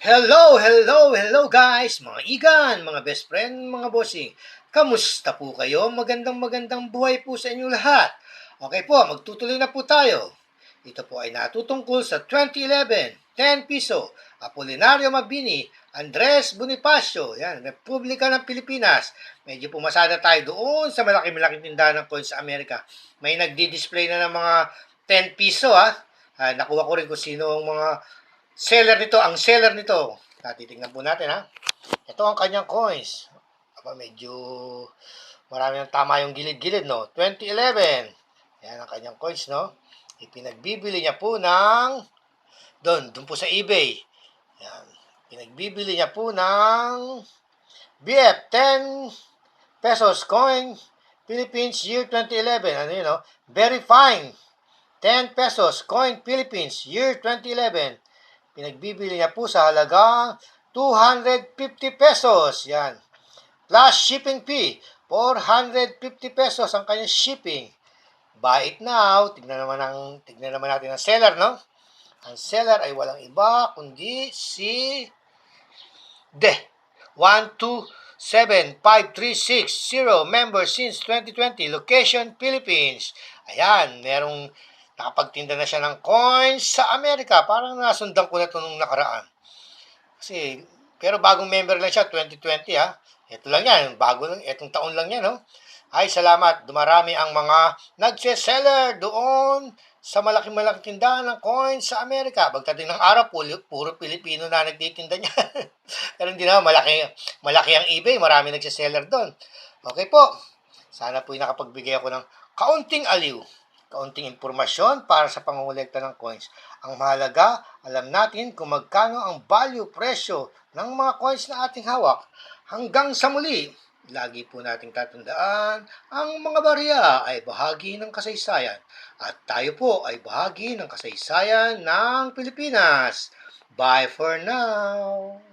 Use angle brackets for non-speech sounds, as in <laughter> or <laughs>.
Hello, hello, hello guys, mga igan, mga best friend, mga bossing. Kamusta po kayo? Magandang magandang buhay po sa inyong lahat. Okay po, magtutuloy na po tayo. Ito po ay natutungkol sa 2011, 10 piso, Apolinario Mabini, Andres Bonifacio, yan, Republika ng Pilipinas. Medyo pumasada tayo doon sa malaki-malaking tindahan ng coins sa Amerika. May nagdi-display na ng mga 10 piso ha. Ah, nakuha ko rin kung sino ang mga seller nito, ang seller nito. Natitingnan po natin ha. Ito ang kanyang coins. Aba, medyo marami ang tama yung gilid-gilid, no? 2011. Yan ang kanyang coins, no? Ipinagbibili niya po ng doon, doon po sa eBay. Yan. Pinagbibili niya po ng BF 10 pesos coin Philippines year 2011. Ano yun, no? Very fine. 10 pesos coin Philippines year 2011. Pinagbibili niya po sa halagang 250 pesos. Yan. Plus shipping fee. 450 pesos ang kanyang shipping. Buy it now. Tignan naman, ang, tignan naman natin ang seller, no? Ang seller ay walang iba kundi si De. 1275360 member since 2020 location Philippines. Ayan, merong nakapagtinda na siya ng coins sa Amerika. Parang nasundan ko na ito nung nakaraan. Kasi, pero bagong member lang siya, 2020 ha. Ito lang yan, bago lang, itong taon lang yan, no? Ay, salamat. Dumarami ang mga nagse-seller doon sa malaking-malaking tindahan ng coins sa Amerika. Pagdating ng araw, puro, puro Pilipino na nagtitinda niya. <laughs> Pero hindi naman, malaki, malaki ang eBay. Marami nagse-seller doon. Okay po. Sana po nakapagbigay ako ng kaunting aliw kaunting impormasyon para sa pangungulekta ng coins. Ang mahalaga, alam natin kung magkano ang value presyo ng mga coins na ating hawak. Hanggang sa muli, lagi po nating tatandaan, ang mga barya ay bahagi ng kasaysayan at tayo po ay bahagi ng kasaysayan ng Pilipinas. Bye for now!